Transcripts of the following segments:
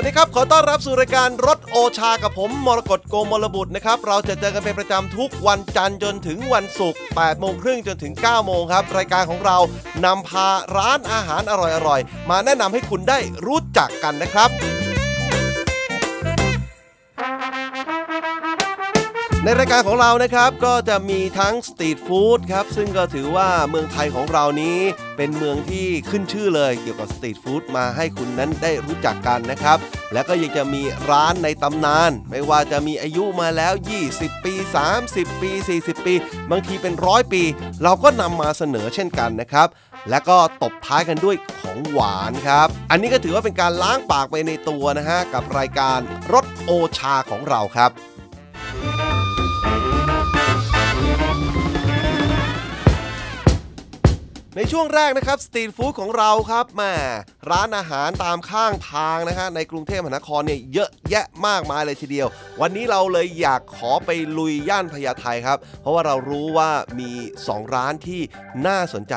วัสดีครับ ขอต้อนรับสู่รายการรถโอชากับผมมรกตโกมลบุตรนะครับ เราจะเจอกันเป็นประจำทุกวันจันทร์จนถึงวันศุกร์8โมงครึ่งจนถึง 9 โมงครับ รายการของเรานำพาร้านอาหารอร่อยๆ มาแนะนำให้คุณได้รู้จักกันนะครับ ในรายการของเรานะครับก็จะมีทั้งสตรีทฟู้ดครับซึ่งก็ถือว่าเมืองไทยของเรานี้เป็นเมืองที่ขึ้นชื่อเลยเกี่ยวกับสตรีทฟู้ดมาให้คุณนั้นได้รู้จักกันนะครับ แล้วก็ยังจะมีร้านในตำนาน ไม่ว่าจะมีอายุมาแล้ว 20 ปี 30 ปี 40 ปี บางทีเป็นร้อยปี เราก็นำมาเสนอเช่นกันนะครับและก็ตบท้ายกันด้วยของหวานครับ อันนี้ก็ถือว่าเป็นการล้างปากไปในตัวนะฮะ กับรายการรถโอชาของเราครับ ในช่วงแรกนะครับสตรีทฟู้ดของเราครับม่ร้านอาหารตามข้างทางนะฮะในกรุงเทพมหานครเนี่ยเยอะแยะมากมายเลยทีเดียว วันนี้เราเลยอยากขอไปลุยย่านพญาไทครับ เพราะว่าเรารู้ว่ามี 2 ร้านที่น่าสนใจ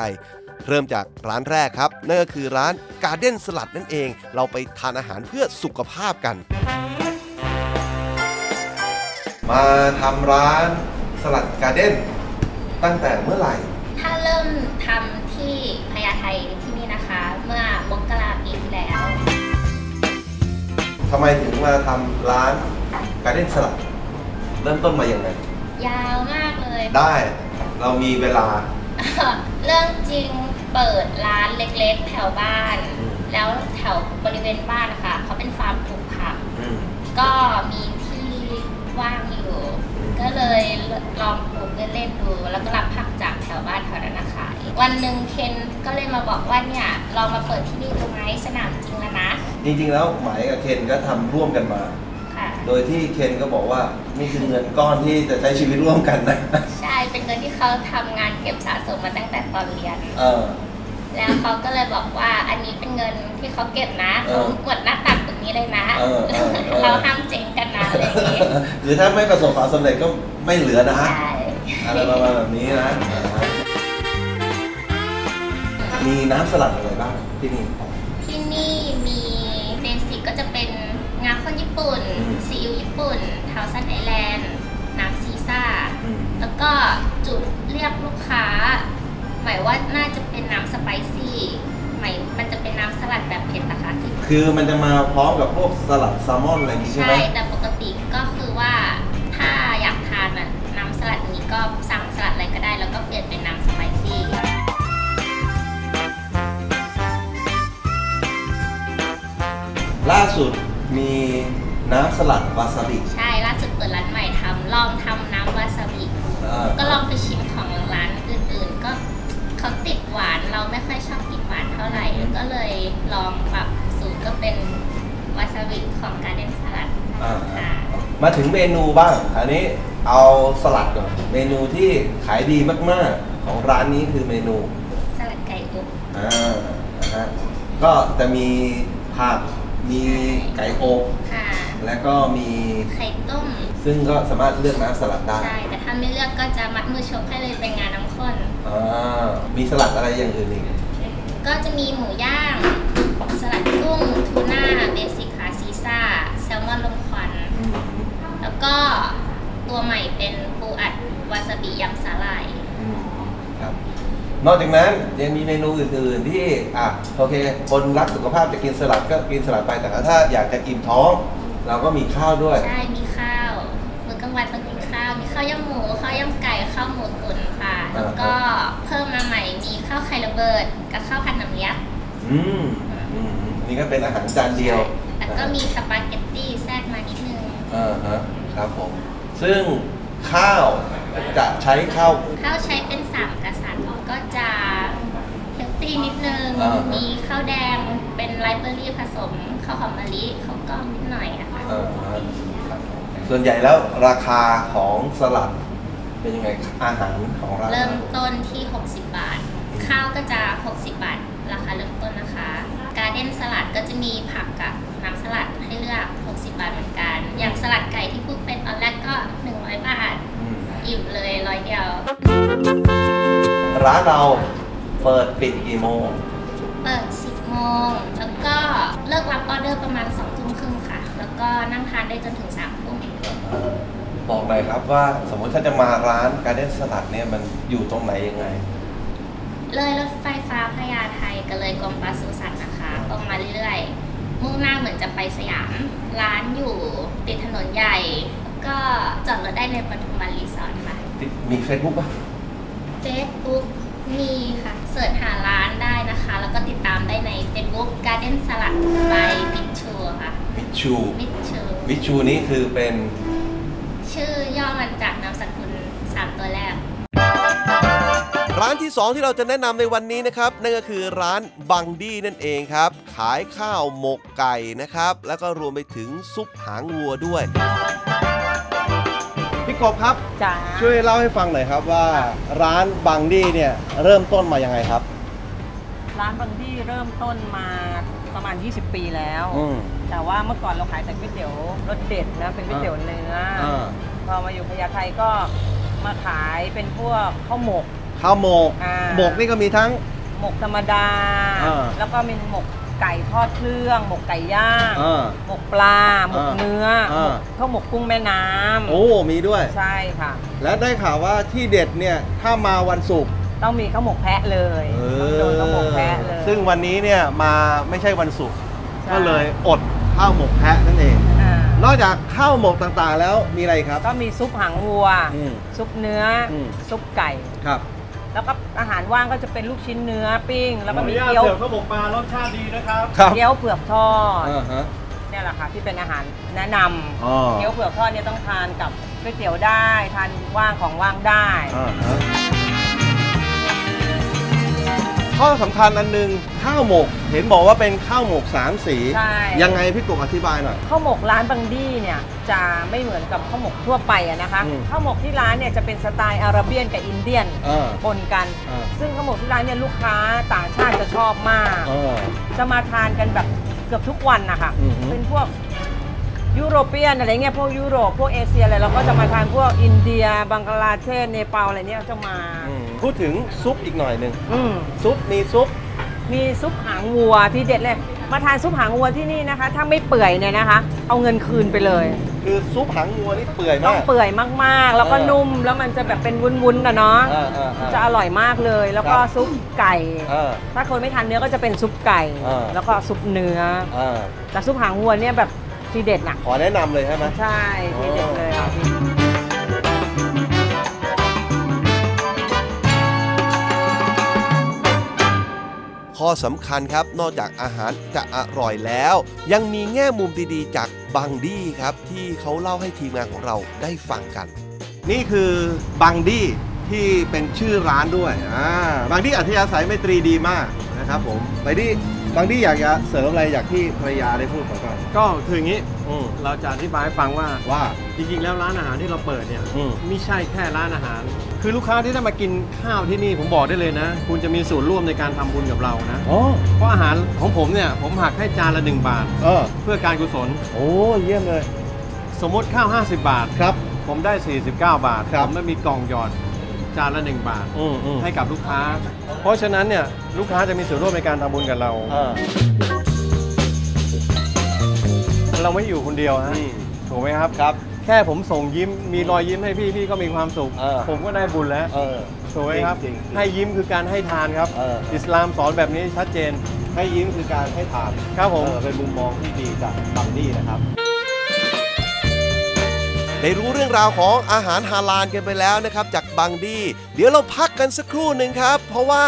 เริ่มจากร้านแรกครับ นั่นก็คือร้านการ์เด้นสลัดนั่นเอง เราไปทานอาหารเพื่อสุขภาพกัน มาทำร้านสลัดการ์เด้นตั้งแต่เมื่อไหร่ ทำไมถึงมาทำร้านการ์เด้นสลัด เริ่มต้นมาอย่างไงยาวมากเลยได้เรามีเวลา เรื่องจริงเปิดร้านเล็กๆ แถวบ้านอืมแล้วแถวบริเวณบ้านนะคะเขาเป็นฟาร์มปลูกผักอืมก็มีที่ว่างอยู่ ก็เลยลองปลูกเล่นๆดูแล้วก็รับ วันหนึ่งเคนก็เลยมาบอกว่าเนี่ยลองมาเปิดที่นี่ดูไหมสนามจริงแล้วนะ จริงๆแล้วหมายกับเคนก็ทำร่วมกันมาค่ะโดยที่เคนก็บอกว่านี่คือเงินก้อนที่จะใช้ชีวิตร่วมกันนะ ใช่เป็นเงินที่เขาทำงานเก็บสะสมมาตั้งแต่ตอนเรียน เออ แล้วเขาก็เลยบอกว่าอันนี้เป็นเงินที่เขาเก็บนะเอเขาอหมดหน้าตักตรงนี้เลยนะเออเออเออเราห้ามเจ๊งกันนะอะไรอย่างงี้คือถ้าไม่ประสบความสำเร็จก็ไม่เหลือนะใช่อะไรประมาณแบบนี้นะอ่า มีน้ำสลัดอะไรบ้างที่นี่ ที่นี่มีเบสิกก็จะเป็นงาข้นญี่ปุ่นอืม ซีอิ๊วญี่ปุ่นเทาซันไอแลนด์น้ำซีซ่า อืมแล้วก็จุดเรียกลูกค้า หมายว่าน่าจะเป็นน้ำสไปซี่หมายมันจะเป็นน้ำสลัดแบบเผ็ดนะคะที่คือมันจะมาพร้อมกับพวกสลัดแซลมอนอะไรอย่างนี้ใช่ใช่ไหมแต่ ลัดวาซาบิใช่ล่าสุดเปิดร้านใหม่ทำลองทำน้ำวาซาบิอ่าก็ลองไปชิมของร้านอื่นๆ ก็เขาติดหวานเราไม่ค่อยชอบกินหวานเท่าไหร่ ก็เลยลองปรับสูตรก็เป็นวาซาบิของการเดนสลัดอ่าค่ะมาถึงเมนูบ้าง อันนี้เอาสลัดก่อน เมนูที่ขายดีมากๆของร้านนี้คือเมนูสลัดไก่อบอ่านะฮะก็จะมีผักมีไก่อบค่ะ และก็มีไข่ต้ม ซึ่งก็สามารถเลือกน้ำสลัดได้ใช่ แต่ถ้าไม่เลือกก็จะมัดมือชกให้เลยเป็นงานน้ำข้น อ่ามีสลัดอะไรอย่างอื่นอีกก็จะมีหมูย่าง สลัดกุ้งทูน่าเบสิกคาซีซ่า แซลมอนลมควันอืมแล้วก็ตัวใหม่เป็นปูอัดวาซาบิยำสาหร่าย อืมครับ นอกจากนั้นยังมีเมนูอื่นๆที่อะโอเค คนรักสุขภาพจะกินสลัดก็กินสลัดไปแต่ถ้าอยากจะกินท้อง เราก็มีข้าวด้วย ใช่ มีข้าวมื้อกลางวันต้องกินข้าว มีข้าวยำหมู ข้าวยำไก่ ข้าวหมูตุ๋นค่ะ แล้วก็เพิ่มมาใหม่ มีข้าวไข่ระเบิด กับข้าวผัดน้ำยักษ์อืมอืมนี่ก็เป็นอาหารจานเดียว แล้วก็มีสปาเกตตี้แทรกมานิดนึงอ่าฮะ ครับผม ซึ่งข้าวจะใช้ข้าว ข้าวใช้เป็นสามกษัตริย์ก็จะตี้นิดนึงอ่ามีมีข้าวแดงเป็นไลฟ์เบอรี่ผสมข้าวหอมมะลิข้าวกล้องนิดหน่อยอะค่ะเออครับ ส่วนใหญ่แล้วราคาของสลัดเป็นยังไงอาหารของร้านเริ่มต้นที่ 60 บาท ข้าวก็จะ 60 บาท ราคาเริ่มต้นนะคะ การเด้นสลัดก็จะมีผักกับน้ำสลัดให้เลือก 60 บาทเหมือนกัน อย่างสลัดไก่ที่พูดเป็นตอนแรกก็ 100 บาทอืมอิ่มเลยร้อยเดียว ร้านเราเปิดปิดกี่โมง เปิด 10 โมง แล้วก็เลิกรับออเดอร์ประมาณ2ทุ่มครึ่งค่ะแล้ว ก็นั่งทานได้จนถึง3ทุ่มบอกหน่อยครับว่าสมมติถ้าจะมาร้านการเด้นสลัดเนี่ยมันอยู่ตรงไหนยังไง เลยรถไฟฟ้าพญาไทก็เลยกรมปศุสัตว์นะคะตรงมาเรื่อยๆ มุ่งหน้าเหมือนจะไปสยาม ร้านอยู่ติดถนนใหญ่แล้วก็จอดรถได้ในปทุมวันรีสอร์ทค่ะ มี Facebook ป่ะ Facebook มีค่ะ เสิร์ชหาร้านได้นะคะ แล้วก็ติดตามได้ใน Facebook Garden Salad by m i t c h u ค่ะมิชู m i t c h u มิชูนี้คือเป็นชื่อย่อมาจากนามสกุล3ตัวแรก ร้านที่ 2 ที่เราจะแนะนำในวันนี้นะครับ นั่นก็คือร้านบังดี้นั่นเองครับ ขายข้าวหมกไก่นะครับ แล้วก็รวมไปถึงซุปหางวัวด้วย พี่กบครับจ๋าช่วยเล่าให้ฟังหน่อยครับว่าร้านบังดี้เนี่ยเริ่มต้นมายังไงครับ ร้านบางที่เริ่มต้นมา ประมาณ 20 ปีแล้ว อืม แต่ว่าเมื่อก่อนเราขายแต่ก๋วยเตี๋ยวรสเด็ดนะ เป็นก๋วยเตี๋ยวเนื้ออาพอมาอยู่พญาไทก็มาขายเป็นพวกข้าวหมก ข้าวหมกอ่า หมกนี่ก็มีทั้ง หมกธรรมดา อ่า แล้วก็มีหมกไก่ทอดเครื่อง หมกไก่ย่างอ่าหมกปลา หมกอ่าเนื้ออ่าหมกข้าวหมกกุ้งแม่น้ำโอ้มีด้วย ใช่ค่ะ และได้ข่าวว่าที่เด็ดเนี่ย ถ้ามาวันศุกร์ ต้องมีข้าวหมกแพะเลยต้องโดนข้าวหมกแพะเลย ซึ่งวันนี้เนี่ยมาไม่ใช่วันศุกร์ใช่ ก็เลยอดข้าวหมกแพะนั่นเอง อ่านอกจากข้าวหมกต่างๆแล้วมีอะไรครับ ก็มีซุปหางวัว อืมซุปเนื้ออม ซุปไก่ ครับ แล้วก็อาหารว่างก็จะเป็นลูกชิ้นเนื้อปิ้ง แล้วก็มีขออนุญาตเกี๊ยวเสิร์ฟข้าวหมกปลารสชาติดีนะครับ ครับเกี๊ยวเผือกทอดอ่าฮะ เนี่ยแหละค่ะที่เป็นอาหารแนะนอ๋อำเกี๊ยวเผือกทอดเนี่ยต้องทานกับก๋วยเตี๋ยวได้ทานว่างของว่างได้ อ่าฮะ ข้อสำคัญอันหนึงข้าวหมก เห็นบอกว่าเป็นข้าวหมกสามสี ใช่ ยังไงพี่กบอธิบายหน่อย ข้าวหมกร้านบังดี้เนี่ยจะไม่เหมือนกับข้าวหมกทั่วไปอะนะคะอืม ข้าวหมกที่ร้านเนี่ยจะเป็นสไตล์อาราเบียนกับอินเดียนอ่าปนกัน อ่า ซึ่งข้าวหมกที่ร้านเนี่ยลูกค้าต่างชาติจะชอบมากอ่าจะมาทานกันแบบเกือบทุกวันนะคะอือฮึเป็นพวกยุโรเปียนอะไรเงี้ยพวกยุโรปพวกเอเชียอะไรเราก็จะมาทานพวกอินเดีย บังกลาเทศเนปาลอะไรเนี้ยจะมา อืม พูดถึงซุปอีกหน่อยหนึ่งอืมซุปมีซุป มีซุปหางวัวที่เด็ดเลย มาทานซุปหางวัวที่นี่นะคะ ถ้าไม่เปื่อยเนี่ยนะคะ เอาเงินคืนไปเลย คือซุปหางงัวนี่เปื่อยต้อมางก เปื่อยมากๆ แล้วก็เออ นุ่มแล้วมันจะแบบเป็นวุ้นๆนะเนาะอ่าอ่าอ่า จะอร่อยมากเลย แล้วก็ครับ ซุปไก่ อ่า ถ้าคนไม่ทานเนื้อก็จะเป็นซุปไก่ เออ แล้วก็ซุปเนื้อ อ่าแต่ซุปหางวัวเนี่ยแบบทีเด็ดน่ะ ขอแนะนำเลยใช่ไหม ใช่ ทีเด็ดเล สำคัญครับ นอกจากอาหารจะอร่อยแล้ว ยังมีแง่มุมดีๆ จากบังดี้ครับ ที่เขาเล่าให้ทีมงานของเราได้ฟังกัน นี่คือบังดี้ที่เป็นชื่อร้านด้วยอ่าบังดี้อัธยาศัยไมตรีดีมากนะครับผมไปที่บังดี้อยากจะเสริมอะไรอยากที่ภรรยาได้พูดก่อนก่อน ก็คืออย่างนี้อืมเราจะอธิบายให้ฟังว่าว่า จริงๆ แล้วร้านอาหารที่เราเปิดเนี่ยอืม ไม่ใช่แค่ร้านอาหาร คือลูกค้าที่ได้มากินข้าวที่นี่ผมบอกได้เลยนะ คุณจะมีส่วนร่วมในการทำบุญกับเรานะ อ๋อ เพราะอาหารของผมเนี่ยผมหักให้จานละ 1 บาท เออ เพื่อการกุศล โอ้เยี่ยมเลย สมมติข้าว 50 บาท ครับ ผมได้ 49 บาท ครับ ผมไม่มีกล่องหยอดจานละ 1 บาท อืมอืมให้กับลูกค้า เพราะฉะนั้นเนี่ยลูกค้าจะมีส่วนร่วมในการทำบุญกับเรา เออ เราไม่อยู่คนเดียวฮะอืมถูกไหมครับ ครับ แค่ผมส่งยิ้มมีรอยยิ้มให้พี่พี่ก็มีความสุข เออ ผมก็ได้บุญแล้วเออ ถูกไหมครับ จริงๆให้ยิ้มคือการให้ทานครับ เอออิสลามสอนแบบนี้ชัดเจน ให้ยิ้มคือการให้ทานครับผม เออเป็นมุมมองที่ดีจากบังดี้นะครับ ได้รู้เรื่องราวของอาหารฮาลาลกันไปแล้วนะครับ จากบังดี้เดี๋ยวเราพักกันสักครู่หนึ่งครับ เพราะว่า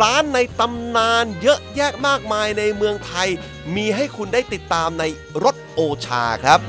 ร้านในตำนานเยอะแยะมากมายในเมืองไทย มีให้คุณได้ติดตามในรถโอชาครับ